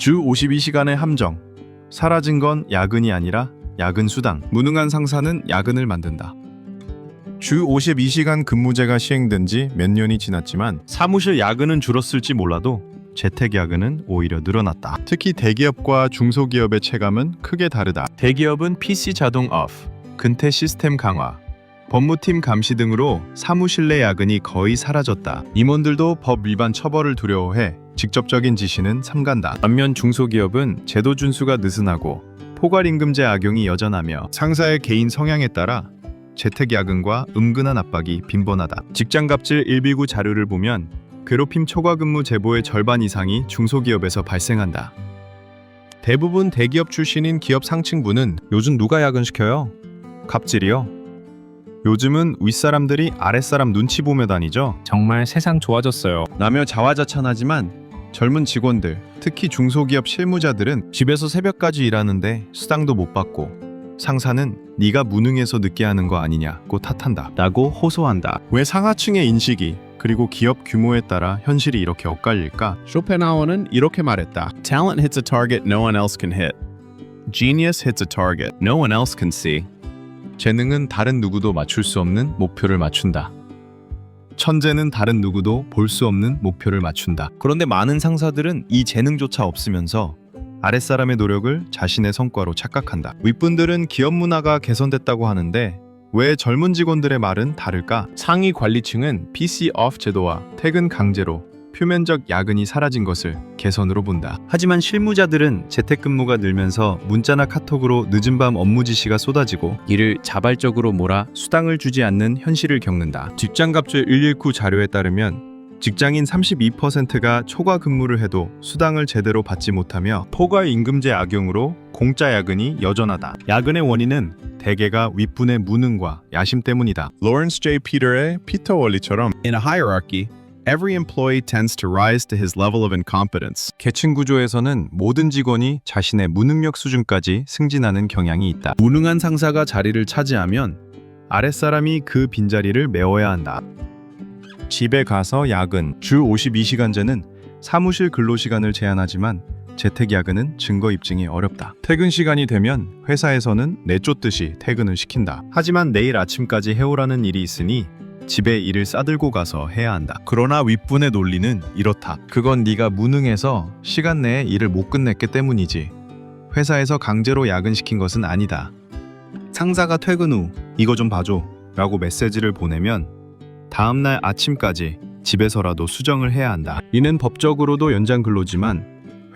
주 52시간의 함정. 사라진 건 야근이 아니라 야근 수당. 무능한 상사는 야근을 만든다. 주 52시간 근무제가 시행된 지 몇 년이 지났지만 사무실 야근은 줄었을지 몰라도 재택 야근은 오히려 늘어났다. 특히 대기업과 중소기업의 체감은 크게 다르다. 대기업은 PC 자동 오프, 근태 시스템 강화, 법무팀 감시 등으로 사무실 내 야근이 거의 사라졌다. 임원들도 법 위반 처벌을 두려워해 직접적인 지시는 삼간다. 반면 중소기업은 제도 준수가 느슨하고 포괄임금제 악용이 여전하며 상사의 개인 성향에 따라 재택 야근과 은근한 압박이 빈번하다. 직장 갑질 1비구 자료를 보면 괴롭힘 초과 근무 제보의 절반 이상이 중소기업에서 발생한다. 대부분 대기업 출신인 기업 상층부는 요즘 누가 야근시켜요? 갑질이요? 요즘은 윗사람들이 아랫사람 눈치 보며 다니죠. 정말 세상 좋아졌어요. 라며 자화자찬하지만 젊은 직원들, 특히 중소기업 실무자들은 집에서 새벽까지 일하는데 수당도 못 받고 상사는 네가 무능해서 늦게 하는 거 아니냐고 탓한다. 라고 호소한다. 왜 상하층의 인식이 그리고 기업 규모에 따라 현실이 이렇게 엇갈릴까? 쇼펜하우어는 이렇게 말했다. Talent hits a target no one else can hit. Genius hits a target no one else can see. 재능은 다른 누구도 맞출 수 없는 목표를 맞춘다. 천재는 다른 누구도 볼 수 없는 목표를 맞춘다. 그런데 많은 상사들은 이 재능조차 없으면서 아랫사람의 노력을 자신의 성과로 착각한다. 윗분들은 기업 문화가 개선됐다고 하는데 왜 젊은 직원들의 말은 다를까? 상위 관리층은 PC off 제도와 퇴근 강제로 표면적 야근이 사라진 것을 개선으로 본다. 하지만 실무자들은 재택근무가 늘면서 문자나 카톡으로 늦은 밤 업무 지시가 쏟아지고 이를 자발적으로 몰아 수당을 주지 않는 현실을 겪는다. 직장갑질 119 자료에 따르면 직장인 32%가 초과 근무를 해도 수당을 제대로 받지 못하며 포괄 임금제 악용으로 공짜 야근이 여전하다. 야근의 원인은 대개가 윗분의 무능과 야심 때문이다. 로렌스 J. 피터의 피터 원리처럼 In a hierarchy, every employee tends to rise to his level of incompetence. 계층 구조에서는 모든 직원이 자신의 무능력 수준까지 승진하는 경향이 있다. 무능한 상사가 자리를 차지하면 아랫사람이 그 빈자리를 메워야 한다. 집에 가서 야근, 주 52시간제는 사무실 근로시간을 제한하지만 재택 야근은 증거 입증이 어렵다. 퇴근 시간이 되면 회사에서는 내쫓듯이 퇴근을 시킨다. 하지만 내일 아침까지 해오라는 일이 있으니 집에 일을 싸들고 가서 해야 한다. 그러나 윗분의 논리는 이렇다. 그건 네가 무능해서 시간 내에 일을 못 끝냈기 때문이지. 회사에서 강제로 야근시킨 것은 아니다. 상사가 퇴근 후 이거 좀 봐줘 라고 메시지를 보내면 다음날 아침까지 집에서라도 수정을 해야 한다. 이는 법적으로도 연장 근로지만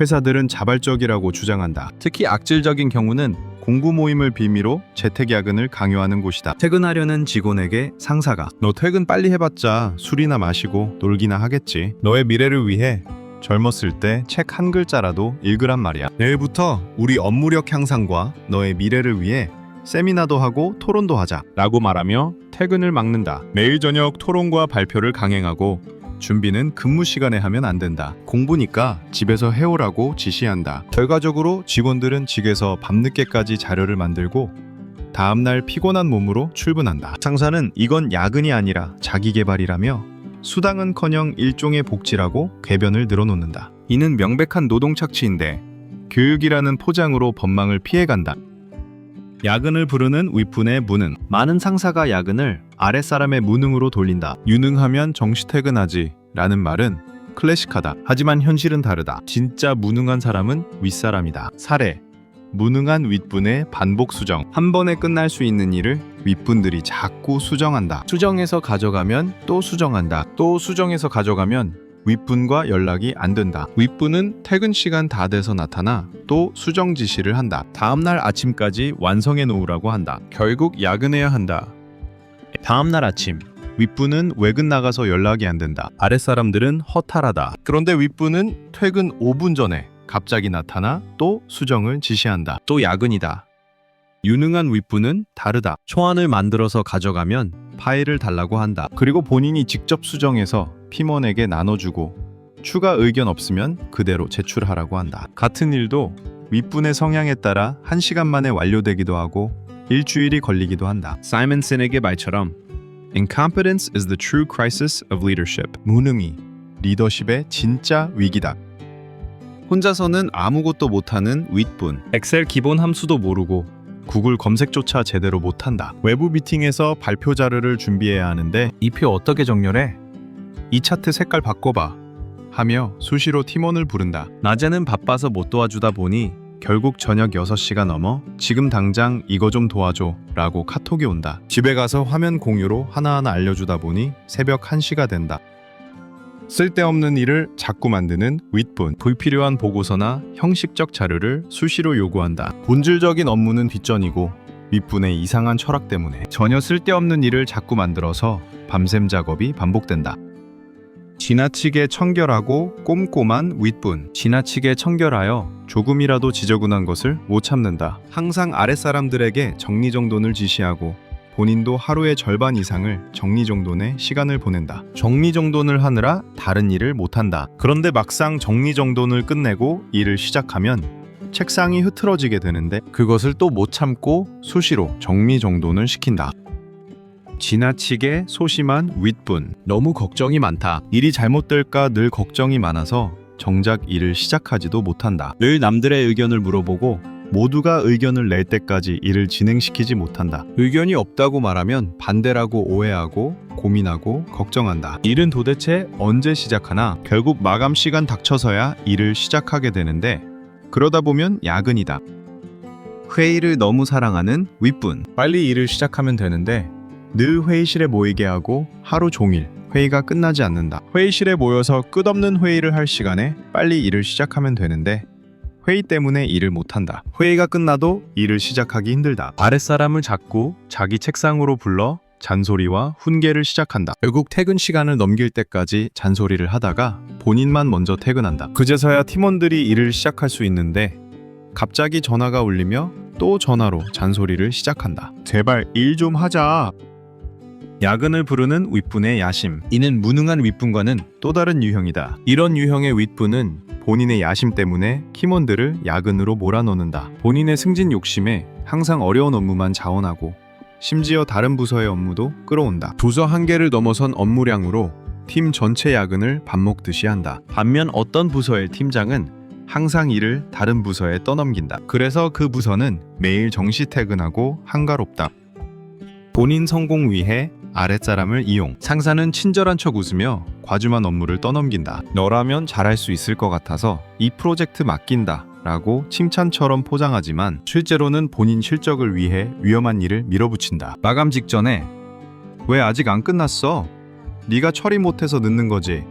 회사들은 자발적이라고 주장한다. 특히 악질적인 경우는 공구 모임을 빌미로 재택 야근을 강요하는 곳이다. 퇴근하려는 직원에게 상사가 너 퇴근 빨리 해봤자 술이나 마시고 놀기나 하겠지. 너의 미래를 위해 젊었을 때 책 한 글자라도 읽으란 말이야. 내일부터 우리 업무력 향상과 너의 미래를 위해 세미나도 하고 토론도 하자 라고 말하며 퇴근을 막는다. 매일 저녁 토론과 발표를 강행하고 준비는 근무 시간에 하면 안 된다. 공부니까 집에서 해오라고 지시한다. 결과적으로 직원들은 직에서 밤늦게까지 자료를 만들고 다음날 피곤한 몸으로 출근한다. 상사는 이건 야근이 아니라 자기 개발이라며 수당은커녕 일종의 복지라고 궤변을 늘어놓는다. 이는 명백한 노동 착취인데 교육이라는 포장으로 법망을 피해간다. 야근을 부르는 윗분의 무능. 많은 상사가 야근을 아랫사람의 무능으로 돌린다. 유능하면 정시 퇴근하지. 라는 말은 클래식하다. 하지만 현실은 다르다. 진짜 무능한 사람은 윗사람이다. 사례. 무능한 윗분의 반복 수정. 한 번에 끝날 수 있는 일을 윗분들이 자꾸 수정한다. 수정해서 가져가면 또 수정한다. 또 수정해서 가져가면 윗분과 연락이 안 된다. 윗분은 퇴근 시간 다 돼서 나타나 또 수정 지시를 한다. 다음날 아침까지 완성해 놓으라고 한다. 결국 야근해야 한다. 다음날 아침 윗분은 외근 나가서 연락이 안 된다. 아랫사람들은 허탈하다. 그런데 윗분은 퇴근 5분 전에 갑자기 나타나 또 수정을 지시한다. 또 야근이다. 유능한 윗분은 다르다. 초안을 만들어서 가져가면 파일을 달라고 한다. 그리고 본인이 직접 수정해서 팀원에게 나눠주고 추가 의견 없으면 그대로 제출하라고 한다. 같은 일도 윗분의 성향에 따라 1시간 만에 완료되기도 하고 일주일이 걸리기도 한다. 사이먼 신에게 말처럼 Incompetence is the true crisis of leadership. 무능이 리더십의 진짜 위기다. 혼자서는 아무것도 못하는 윗분. 엑셀 기본 함수도 모르고 구글 검색조차 제대로 못한다. 외부 미팅에서 발표 자료를 준비해야 하는데 이 표 어떻게 정렬해? 이 차트 색깔 바꿔봐. 하며 수시로 팀원을 부른다. 낮에는 바빠서 못 도와주다 보니 결국 저녁 6시가 넘어 지금 당장 이거 좀 도와줘 라고 카톡이 온다. 집에 가서 화면 공유로 하나하나 알려주다 보니 새벽 1시가 된다. 쓸데없는 일을 자꾸 만드는 윗분, 불필요한 보고서나 형식적 자료를 수시로 요구한다. 본질적인 업무는 뒷전이고 윗분의 이상한 철학 때문에 전혀 쓸데없는 일을 자꾸 만들어서 밤샘 작업이 반복된다. 지나치게 청결하고 꼼꼼한 윗분, 지나치게 청결하여 조금이라도 지저분한 것을 못 참는다. 항상 아랫사람들에게 정리정돈을 지시하고 본인도 하루의 절반 이상을 정리정돈에 시간을 보낸다. 정리정돈을 하느라 다른 일을 못한다. 그런데 막상 정리정돈을 끝내고 일을 시작하면 책상이 흐트러지게 되는데 그것을 또 못 참고 수시로 정리정돈을 시킨다. 지나치게 소심한 윗분. 너무 걱정이 많다. 일이 잘못될까 늘 걱정이 많아서 정작 일을 시작하지도 못한다. 늘 남들의 의견을 물어보고 모두가 의견을 낼 때까지 일을 진행시키지 못한다. 의견이 없다고 말하면 반대라고 오해하고 고민하고 걱정한다. 일은 도대체 언제 시작하나? 결국 마감 시간 닥쳐서야 일을 시작하게 되는데 그러다 보면 야근이다. 회의를 너무 사랑하는 윗분. 빨리 일을 시작하면 되는데 늘 회의실에 모이게 하고 하루 종일 회의가 끝나지 않는다. 회의실에 모여서 끝없는 회의를 할 시간에 빨리 일을 시작하면 되는데 회의 때문에 일을 못한다. 회의가 끝나도 일을 시작하기 힘들다. 아랫사람을 자꾸 자기 책상으로 불러 잔소리와 훈계를 시작한다. 결국 퇴근 시간을 넘길 때까지 잔소리를 하다가 본인만 먼저 퇴근한다. 그제서야 팀원들이 일을 시작할 수 있는데 갑자기 전화가 울리며 또 전화로 잔소리를 시작한다. 제발 일 좀 하자. 야근을 부르는 윗분의 야심. 이는 무능한 윗분과는 또 다른 유형이다. 이런 유형의 윗분은 본인의 야심 때문에 팀원들을 야근으로 몰아넣는다. 본인의 승진 욕심에 항상 어려운 업무만 자원하고 심지어 다른 부서의 업무도 끌어온다. 부서 한계를 넘어선 업무량으로 팀 전체 야근을 밥 먹듯이 한다. 반면 어떤 부서의 팀장은 항상 일을 다른 부서에 떠넘긴다. 그래서 그 부서는 매일 정시 퇴근하고 한가롭다. 본인 성공 위해 아랫사람을 이용. 상사는 친절한 척 웃으며 과중한 업무를 떠넘긴다. 너라면 잘할 수 있을 것 같아서 이 프로젝트 맡긴다. 라고 칭찬처럼 포장하지만 실제로는 본인 실적을 위해 위험한 일을 밀어붙인다. 마감 직전에 왜 아직 안 끝났어? 네가 처리 못해서 늦는 거지.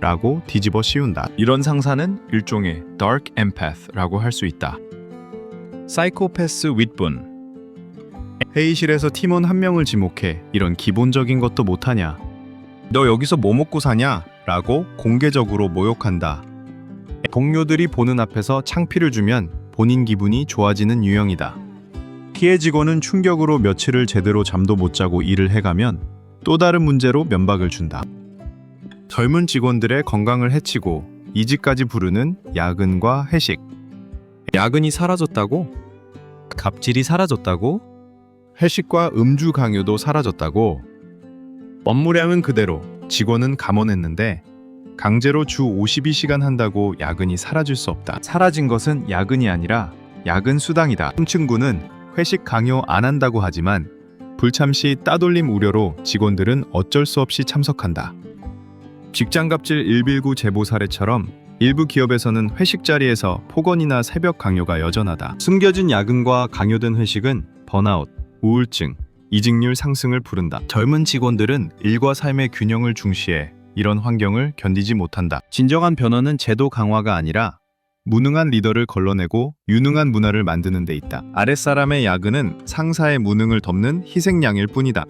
라고 뒤집어 씌운다. 이런 상사는 일종의 dark empath라고 할 수 있다. 사이코패스 윗분 회의실에서 팀원 한 명을 지목해 이런 기본적인 것도 못하냐? 너 여기서 뭐 먹고 사냐? 라고 공개적으로 모욕한다. 동료들이 보는 앞에서 창피를 주면 본인 기분이 좋아지는 유형이다. 피해 직원은 충격으로 며칠을 제대로 잠도 못 자고 일을 해가면 또 다른 문제로 면박을 준다. 젊은 직원들의 건강을 해치고 이직까지 부르는 야근과 회식. 야근이 사라졌다고? 갑질이 사라졌다고? 회식과 음주 강요도 사라졌다고. 업무량은 그대로, 직원은 감원했는데 강제로 주 52시간 한다고 야근이 사라질 수 없다. 사라진 것은 야근이 아니라 야근 수당이다. 층군은 회식 강요 안 한다고 하지만 불참 시 따돌림 우려로 직원들은 어쩔 수 없이 참석한다. 직장갑질 119 제보 사례처럼 일부 기업에서는 회식 자리에서 폭언이나 새벽 강요가 여전하다. 숨겨진 야근과 강요된 회식은 번아웃, 우울증, 이직률 상승을 부른다. 젊은 직원들은 일과 삶의 균형을 중시해 이런 환경을 견디지 못한다. 진정한 변화는 제도 강화가 아니라 무능한 리더를 걸러내고 유능한 문화를 만드는 데 있다. 아랫사람의 야근은 상사의 무능을 덮는 희생양일 뿐이다.